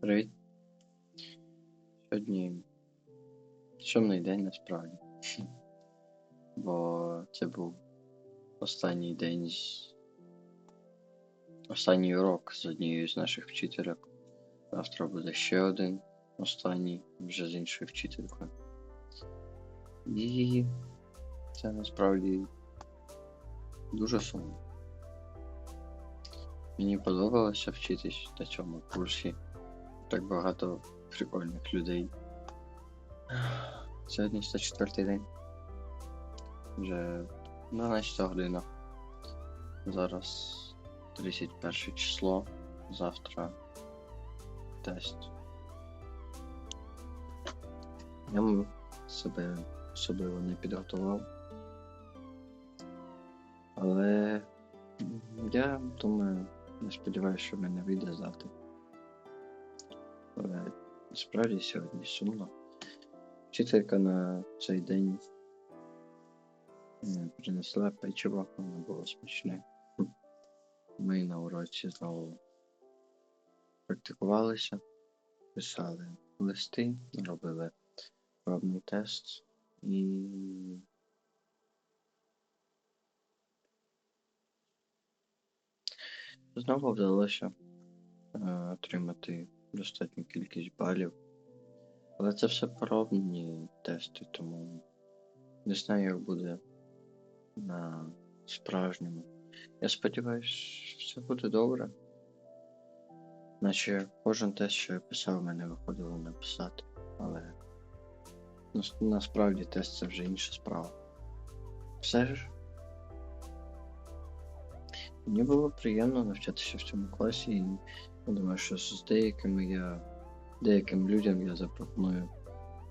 Привіт. Сьогодні сумний день насправді. Бо це був останній день з... останній урок з однією з наших вчительок. Завтра буде ще один останній вже з іншою вчителькою. І це насправді дуже сумно. Мені подобалося вчитись на цьому курсі. Так багато прикольних людей. Сьогодні 104 день. Вже 12 година. Зараз 31 число. Завтра тест. Я себе особливо не підготував. Але я думаю, не сподіваюся, що мене вийде здати. Але справді сьогодні сумно. Вчителька на цей день м, принесла печиво, воно було смачне. Ми на уроці знову практикувалися, писали листи, робили пробний тест і знову вдалося е, отримати достатню кількість балів. Але це все пробні тести, тому не знаю, як буде на справжньому. Я сподіваюся, все буде добре. Наче кожен тест, що я писав, мене виходило написати. Але насправді тест це вже інша справа. Все ж. Мені було приємно навчатися в цьому класі, і я думаю, що з деякими я деяким людям я запропоную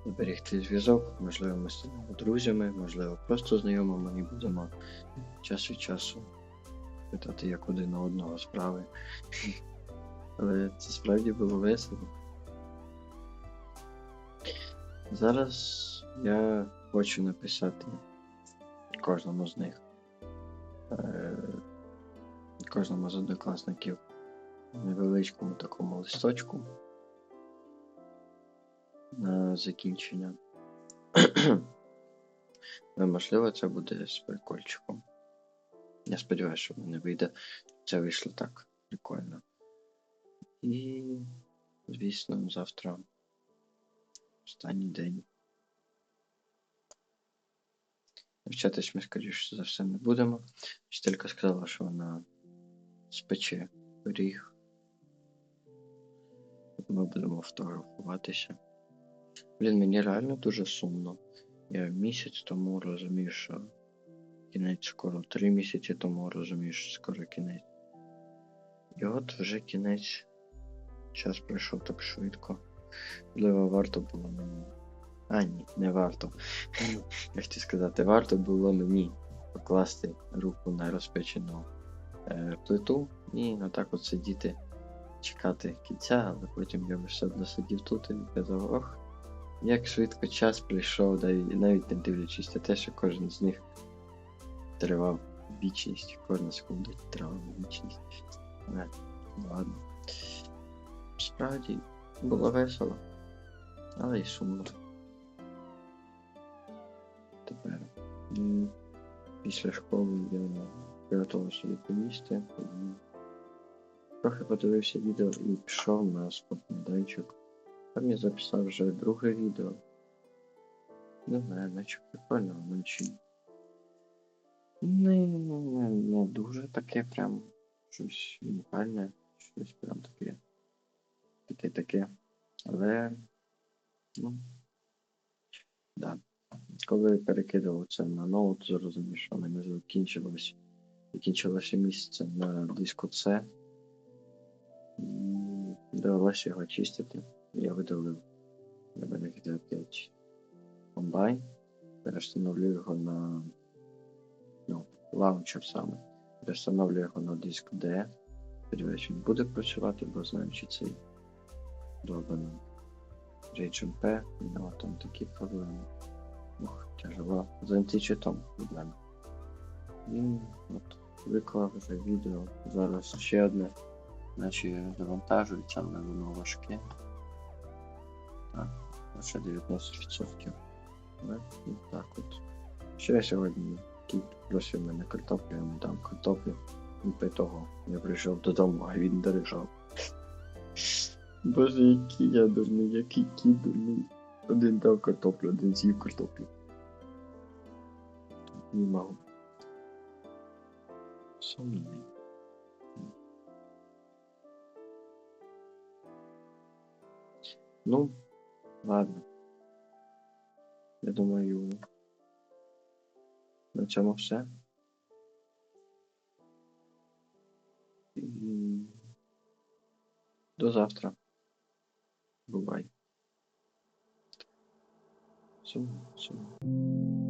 зберегти зв'язок. Можливо, ми станемо друзями, можливо, просто знайомими і будемо час від часу питати, як один на одного справи. Але це справді було весело. Зараз я хочу написати кожному з них, е, кожному з однокласників невеличкому такому листочку на закінчення. Але, можливо, це буде з прикольчиком. Я сподіваюся, що в мене вийде. Це вийшло так прикольно. І, звісно, завтра останній день. Навчатись ми, скоріше за все, не будемо. Вчителька сказала, що вона спече пиріг. Ми будемо фотографуватися. Блін, мені реально дуже сумно. Я місяць тому розумів, що кінець скоро. Три місяці тому розумів, що скоро кінець. І от вже кінець. Час пройшов так швидко. Можливо, варто було мені. А, ні, не варто. Я хотів сказати, варто було мені покласти руку на розпечену е, плиту і отак от сидіти, чекати кінця, але потім я все одно сидів тут і казав, ох, як швидко час прийшов, навіть не дивлячись на те, що кожен з них тривав вічність, кожна секунда тривала вічність. Але, ладно. Справді було весело, але й сумно. Тепер після школи я приготувався відповісти. і Трохи подивився відео і пішов на спортмайданчик. Там я записав вже друге відео. Не знаю, наче прикольно, наче. Не, не, не дуже таке прям щось унікальне, щось прям таке. Таке-таке. Але. Ну. Да. Коли перекидав це на ноут, зрозумів, що мене закінчилось. Закінчилося місце на диску C. Довелося його чистити. Я видалив на мене відео 5 онлайн. Перестановлю його на ну, лаунчер саме. Перестановлю його на диск D. Сподіваюся, він буде працювати, бо знаю, чи цей довбаний JMP, у нього там такі проблеми. Ох, тяжело. З античитом проблеми. І от виклав вже відео. Зараз ще одне Наче завантажується, але воно важке. Так, лише 19%. Але ну, так от. Ще сьогодні кіт просив мене картоплю, я йому дам картоплю. І по того я прийшов додому, а він дорожав. Боже, який я дурний, який кіт дурний. Один дав картоплю, один з'їв картоплю. Не можу. Сумний. Ну, ладно. Я думаю, на цьому все. І до завтра. Бувай. Все, сум.